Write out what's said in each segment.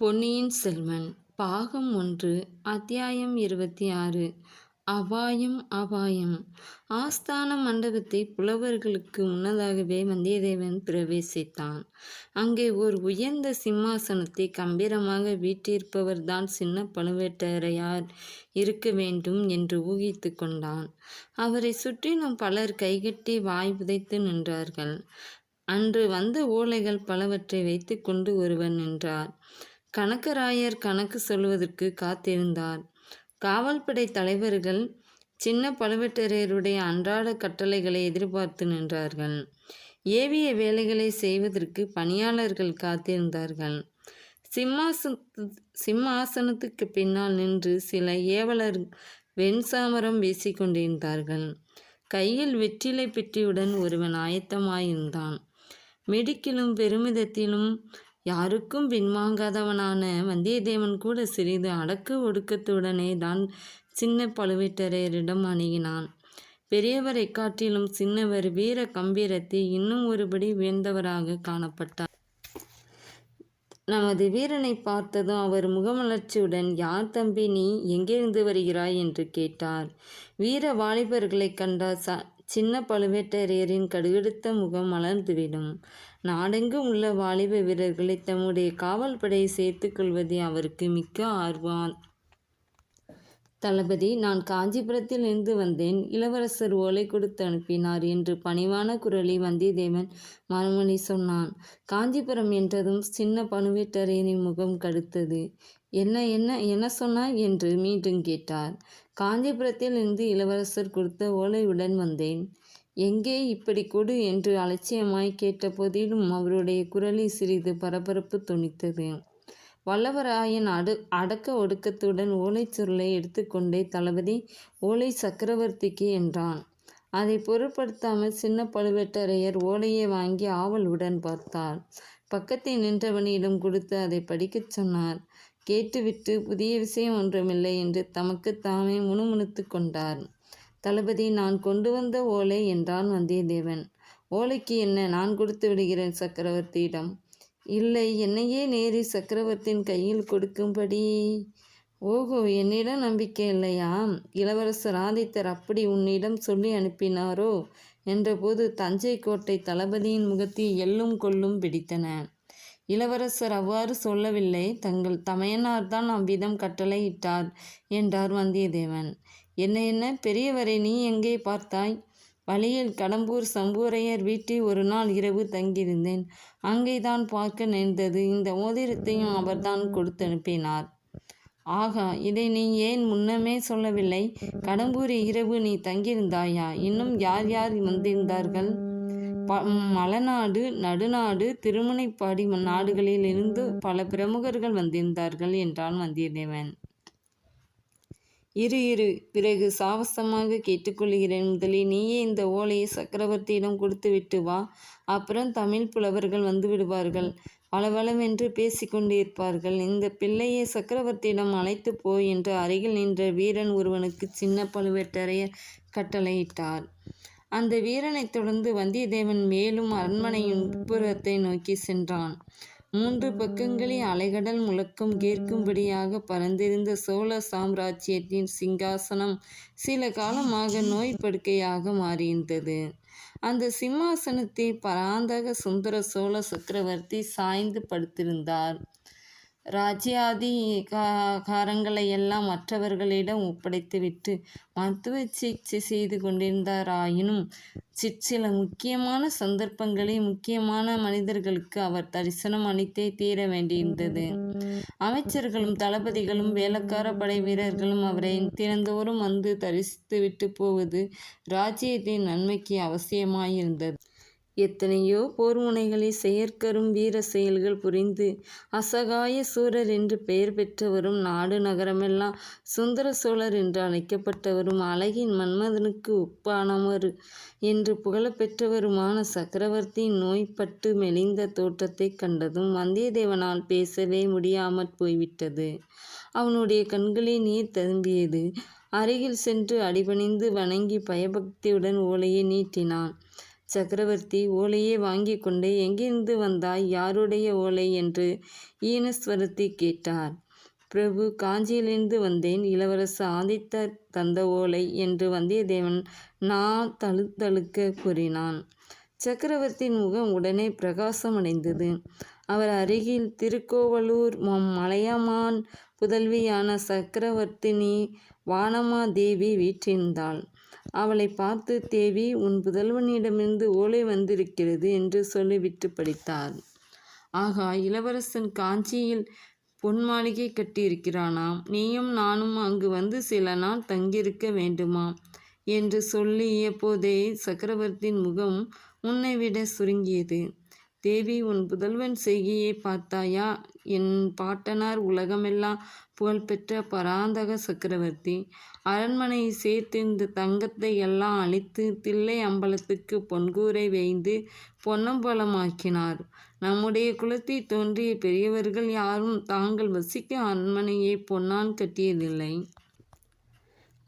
பொன்னியின் செல்வன் பாகம் ஒன்று அத்தியாயம் இருபத்தி ஆறு அபாயம் அபாயம். ஆஸ்தான மண்டபத்தை புலவர்களுக்கு முன்னதாகவே வந்தியத்தேவன் பிரவேசித்தான். அங்கே ஒரு உயர்ந்த சிம்மாசனத்தை கம்பீரமாக வீட்டிருப்பவர்தான் சின்ன பழுவேட்டரையார் இருக்க வேண்டும் என்று ஊகித்து கொண்டான். அவரை சுற்றிலும் பலர் கைகட்டி வாய் புதைத்து நின்றார்கள். அன்று வந்த ஓலைகள் பலவற்றை வைத்துக்கொண்டு ஒருவர் நின்றார். கணக்கராயர் கணக்கு சொல்வதற்கு காத்திருந்தார். காவல்படை தலைவர்கள் சின்ன பழுவேட்டரையருடைய அன்றாட கட்டளைகளை எதிர்பார்த்து நின்றார்கள். ஏவிய வேலைகளை செய்வதற்கு பணியாளர்கள் காத்திருந்தார்கள். சிம்மாச சிம்மாசனத்துக்கு பின்னால் நின்று சில ஏவலர் வெண்சாமரம் வீசிக்கொண்டிருந்தார்கள். கையில் வெற்றிலை பெட்டியுடன் ஒருவன் ஆயத்தமாயிருந்தான். மெடிக்கிலும் பெருமிதத்திலும் யாருக்கும் பின்வாங்காதவனான வந்தியத்தேவன் கூட சிறிது அடக்கு ஒடுக்கத்துடனே தான் சின்ன பழுவேட்டரையரிடம் அணுகினான். பெரியவரை காட்டிலும் சின்னவர் வீர கம்பீரத்தை இன்னும் ஒருபடி உயர்ந்தவராக காணப்பட்டார். நமது வீரனை பார்த்ததும் அவர் முகமலர்ச்சியுடன் யார் தம்பி நீ? எங்கிருந்து வருகிறாய்? என்று கேட்டார். வீர வாலிபர்களை கண்டால் ச சின்ன பழுவேட்டரையரின் கடுகெடுத்த முகம் மலர்ந்துவிடும். நாடெங்கும் உள்ள வாலிப வீரர்களை தம்முடைய காவல் படையை கொள்வதே அவருக்கு மிக்க ஆர்வம். தளபதி நான் காஞ்சிபுரத்தில் இருந்து வந்தேன். இளவரசர் ஓலை கொடுத்து அனுப்பினார் என்று பணிவான குரலில் வந்தியத்தேவன் மறுமொழி சொன்னான். காஞ்சிபுரம் என்றதும் சின்ன பழுவேட்டரையரின் முகம் கடுத்தது. என்ன என்ன என்ன சொன்னாய்? என்று மீண்டும் கேட்டார். காஞ்சிபுரத்தில் இருந்து இளவரசர் கொடுத்த ஓலையுடன் வந்தேன். எங்கே இப்படி கொடு என்று அலட்சியமாய் கேட்ட போதிலும் அவருடைய குரலில் சிறிது பரபரப்பு துணித்தது வல்லவராயன் அடு அடக்க ஒடுக்கத்துடன் ஓலைச் சுருளை எடுத்துக்கொண்டே தளபதி ஓலை சக்கரவர்த்திக்கு என்றான். அதை பொருட்படுத்தாமல் சின்ன பழுவேட்டரையர் ஓலையை வாங்கி ஆவலுடன் பார்த்தார். பக்கத்தில் நின்றவனிடம் கொடுத்து அதை படிக்கச் சொன்னார். கேட்டுவிட்டு புதிய விஷயம் ஒன்றுமில்லை என்று தமக்கு தாமே முணுமுணுத்து கொண்டார். தளபதி நான் கொண்டு வந்த ஓலை என்றான் வந்தியத்தேவன். ஓலைக்கு என்ன? நான் கொடுத்து விடுகிறேன் சக்கரவர்த்தியிடம். இல்லை என்னையே நேரி சக்கரவர்த்தியின் கையில் கொடுக்கும்படி. ஓஹோ என்னிடம் நம்பிக்கை இல்லையா? இளவரசர் ஆதித்தர் அப்படி உன்னிடம் சொல்லி அனுப்பினாரோ? என்றபோது தஞ்சை கோட்டை தளபதியின் முகத்தில் எள்ளும் கொள்ளும் பிடித்தன. இளவரசர் அவ்வாறு சொல்லவில்லை. தங்கள் தமையனார்தான் அவ்விதம் கட்டளையிட்டார் என்றார் வந்தியத்தேவன். என்ன என்ன? பெரியவரை நீ எங்கே பார்த்தாய்? வழியில் கடம்பூர் சம்பூரையர் வீட்டில் ஒரு நாள் இரவு தங்கியிருந்தேன். அங்கேதான் பார்க்க நேர்ந்தது. இந்த மோதிரத்தையும் அவர்தான் கொடுத்து அனுப்பினார் ஆகா இதை நீ ஏன் முன்னமே சொல்லவில்லை? கடம்பூர் இரவு நீ தங்கியிருந்தாயா? இன்னும் யார் யார் வந்திருந்தார்கள்? ப மலநாடு நடுநாடு திருமுனைப்பாடி நாடுகளில் இருந்து பல பிரமுகர்கள் வந்திருந்தார்கள் என்றான் வந்தியத்தேவன். இரு இரு பிறகு சாவசமாக கேட்டுக்கொள்கிறேன். முதலில் நீயே இந்த ஓலையை சக்கரவர்த்தியிடம் கொடுத்து விட்டு வா. அப்புறம் தமிழ் புலவர்கள் வந்து விடுவார்கள். வளவளவென்று பேசிக்கொண்டிருப்பார்கள் இந்த பிள்ளையை சக்கரவர்த்தியிடம் அழைத்து போய் என்று அருகில் நின்ற வீரன் ஒருவனுக்கு சின்ன பழுவேட்டரையர் கட்டளையிட்டார். அந்த வீரனைத் தொடர்ந்து வந்தியத்தேவன் மேலும் அரண்மனையின் உட்புறத்தை நோக்கி சென்றான். மூன்று பக்கங்களில் அலைகடல் முழக்கம் கேட்கும்படியாக பறந்திருந்த சோழ சாம்ராஜ்யத்தின் சிங்காசனம் சில காலமாக நோய் படுக்கையாக மாறியிருந்தது. அந்த சிம்மாசனத்தில் பராந்தக சுந்தர சோழ சக்கரவர்த்தி சாய்ந்து படுத்திருந்தார். ராஜ்யாதி காரங்களை எல்லாம் மற்றவர்களிடம் ஒப்படைத்துவிட்டு மருத்துவ சிகிச்சை செய்து கொண்டிருந்தாராயினும் சிற்சில முக்கியமான சந்தர்ப்பங்களில் முக்கியமான மனிதர்களுக்கு அவர் தரிசனம் அளித்தே தீர வேண்டியிருந்தது. அமைச்சர்களும் தளபதிகளும் வேலைக்கார படை வீரர்களும் அவரை தினந்தோறும் வந்து தரிசித்து விட்டு போவது ராஜ்யத்தின் நன்மைக்கு அவசியமாயிருந்தது. எத்தனையோ போர் முனைகளில் செயற்கரும் வீர செயல்கள் புரிந்து அசகாய சூரர் என்று பெயர் பெற்றவரும் நாடு நகரமெல்லாம் சுந்தர சோழர் என்று அழைக்கப்பட்டவரும் அழகின் மன்மதனுக்கு உப்பானவர் என்று புகழப்பெற்றவருமான சக்கரவர்த்தியின் நோய்பட்டு மெலிந்த தோற்றத்தை கண்டதும் வந்தியத்தேவனால் பேசவே முடியாமற் போய்விட்டது. அவனுடைய கண்களில் நீர் ததும்பியது. அருகில் சென்று அடிபணிந்து வணங்கி பயபக்தியுடன் ஓலையை நீட்டினான். சக்கரவர்த்தி ஓலையை வாங்கி கொண்டு எங்கிருந்து வந்தாய்? யாருடைய ஓலை என்று ஈனஸ்வரத்தை கேட்டார். பிரபு காஞ்சியிலிருந்து வந்தேன். இளவரச ஆதித்தர் தந்த ஓலை என்று வந்தியத்தேவன் நான் தழுத்தழுக்க கூறினான். சக்கரவர்த்தியின் முகம் உடனே பிரகாசமடைந்தது. அவர் அருகில் திருக்கோவலூர் மலையமான் புதல்வியான சக்கரவர்த்தினி வானமாதேவி வீற்றிருந்தாள். அவளை பார்த்து தேவி உன் புதல்வனிடமிருந்து ஓலை வந்திருக்கிறது என்று சொல்லிவிட்டு படித்தார் ஆகா இளவரசன் காஞ்சியில் பொன் மாளிகை கட்டியிருக்கிறானாம். நீயும் நானும் அங்கு வந்து சில நாள் தங்கியிருக்க வேண்டுமாம் என்று சொல்லிய போதே சக்கரவர்த்தியின் முகம் உன்னை விட சுருங்கியது. தேவி உன் புதல்வன் செய்கையை பார்த்தாயா? என் பாட்டனார் உலகமெல்லாம் புகழ்பெற்ற பராந்தக சக்கரவர்த்தி. அரண்மனையை சேர்த்து இந்த தங்கத்தை எல்லாம் அழித்து தில்லை அம்பலத்துக்கு பொன்கூரை வைந்து பொன்னம்பலமாக்கினார். நம்முடைய குலத்தை தோன்றிய பெரியவர்கள் யாரும் தாங்கள் வசிக்க அரண்மனையை பொன்னான் கட்டியதில்லை.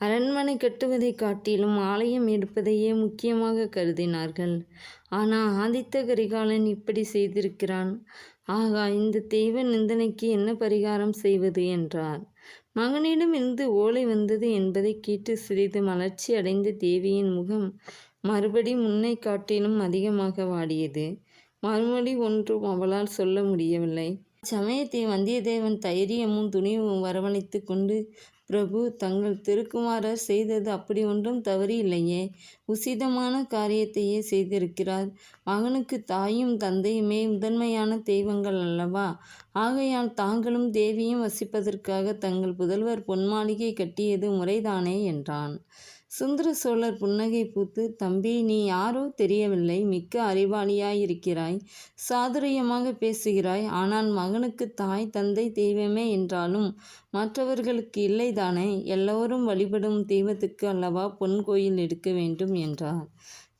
அரண்மனை கட்டுவதை காட்டிலும் ஆலயம் எடுப்பதையே முக்கியமாக கருதினார்கள். ஆனால் ஆதித்த கரிகாலன் இப்படி செய்திருக்கிறான். ஆகா இந்த தெய்வ நிந்தனைக்கு என்ன பரிகாரம் செய்வது என்றார். மகனிடம் இருந்து ஓலை வந்தது என்பதை கேட்டு சிறிது மலர்ச்சி அடைந்த தேவியின் முகம் மறுபடி முன்னை காட்டிலும் அதிகமாக வாடியது. மறுமொழி ஒன்றும் அவளால் சொல்ல முடியவில்லை. சமயத்தை வந்தியத்தேவன் தைரியமும் துணிவும் வரவழைத்து கொண்டு பிரபு தங்கள் திருக்குமாரர் செய்தது அப்படி ஒன்றும் தவறு இல்லையே உசிதமான காரியத்தையே செய்திருக்கிறார். மகனுக்கு தாயும் தந்தையுமே முதன்மையான தெய்வங்கள் அல்லவா? ஆகையால் தாங்களும் தேவியும் வசிப்பதற்காக தங்கள் புதல்வர் பொன்மாளிகை கட்டியது முறைதானே என்றான். சுந்தர சோழர் புன்னகை பூத்து தம்பி நீ யாரோ தெரியவில்லை. மிக்க அறிவாளியாயிருக்கிறாய். சாதுரியமாக பேசுகிறாய். ஆனால் மகனுக்கு தாய் தந்தை தெய்வமே என்றாலும் மற்றவர்களுக்கு இல்லைதானே? எல்லோரும் வழிபடும் தெய்வத்துக்கு அல்லவா பொன் கோயில் எடுக்க வேண்டும்? என்றார்.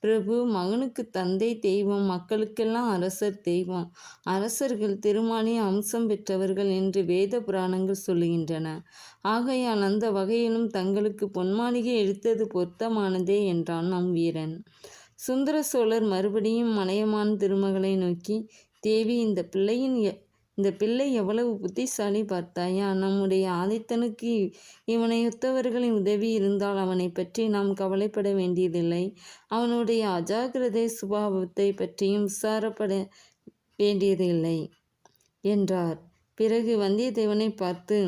பிரபு மகனுக்கு தந்தை தெய்வம் மக்களுக்கெல்லாம் அரசர் தெய்வம். அரசர்கள் திருமாலிய அம்சம் பெற்றவர்கள் என்று வேத புராணங்கள் சொல்லுகின்றன. ஆகையால் அந்த வகையிலும் தங்களுக்கு பொன்மாளிகை எடுத்தது பொருத்தமானதே என்றான் நம் வீரன். சுந்தர சோழர் மறுபடியும் மலையமான் திருமகளை நோக்கி தேவி இந்த பிள்ளையின் இந்த பிள்ளை எவ்வளவு புத்திசாலி பார்த்தாயா? நம்முடைய ஆதித்தனுக்கு இவனை ஒத்தவர்களின் உதவி இருந்தால் அவனை பற்றி நாம் கவலைப்பட வேண்டியதில்லை. அவனுடைய அஜாகிரதை சுபாவத்தை பற்றியும் விசாரப்பட வேண்டியதில்லை என்றார். பிறகு வந்தியத்தேவனை பார்த்து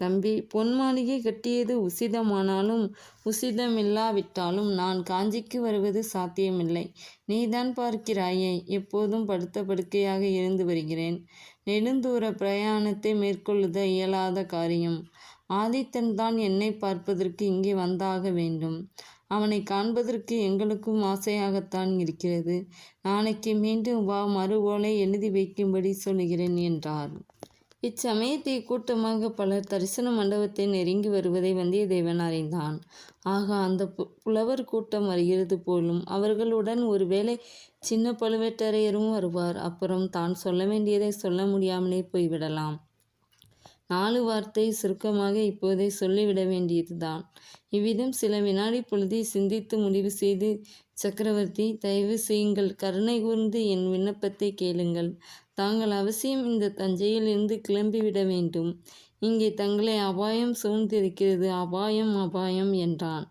தம்பி பொன் மாளிகை கட்டியது உசிதமானாலும் உசிதமில்லாவிட்டாலும் நான் காஞ்சிக்கு வருவது சாத்தியமில்லை. நீதான் பார்க்கிறாயே எப்போதும் படுத்த படுக்கையாக இருந்து வருகிறேன். நெடுந்தூர பிரயாணத்தை மேற்கொள்ளுத இயலாத காரியம். ஆதித்தன் தான் என்னை பார்ப்பதற்கு இங்கே வந்தாக வேண்டும். அவனை காண்பதற்கு எங்களுக்கும் ஆசையாகத்தான் இருக்கிறது. நாளைக்கு மீண்டும் வா மறு எழுதி வைக்கும்படி சொல்கிறேன் என்றார். இச்சமயத்தை கூட்டமாக பலர் தரிசன மண்டபத்தை நெருங்கி வருவதை வந்தியத்தேவன் அறிந்தான். ஆக அந்த புலவர் கூட்டம் வருகிறது போலும் அவர்களுடன் ஒருவேளை சின்ன பழுவேட்டரையரும் வருவார். அப்புறம் தான் சொல்ல வேண்டியதை சொல்ல முடியாமலே போய்விடலாம். நாலு வார்த்தை சுருக்கமாக இப்போதே சொல்லிவிட வேண்டியதுதான். இவ்விதம் சில வினாடி பொழுதை சிந்தித்து முடிவு செய்து சக்கரவர்த்தி தயவு செய்யுங்கள். கருணை கூர்ந்து என் விண்ணப்பத்தை கேளுங்கள். தாங்கள் அவசியம் இந்த தஞ்சையிலிருந்து கிளம்பிவிட வேண்டும். இங்கே தங்களை அபாயம் சூழ்ந்திருக்கிறது. அபாயம் அபாயம் என்றான்.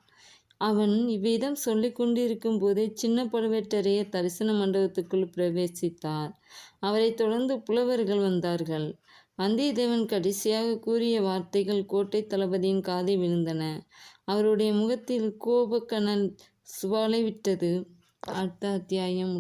அவன் இவ்விதம் சொல்லிக் கொண்டிருக்கும் போதே சின்ன பழுவேட்டரையர் தரிசன மண்டபத்துக்குள் பிரவேசித்தார். அவரை தொடர்ந்து புலவர்கள் வந்தார்கள். வந்தியத்தேவன் கடைசியாக கூறிய வார்த்தைகள் கோட்டை தளபதியின் காதை விழுந்தன. அவருடைய முகத்தில் கோபக்கணல் சுவாலை விட்டது. அடுத்த அத்தியாயம்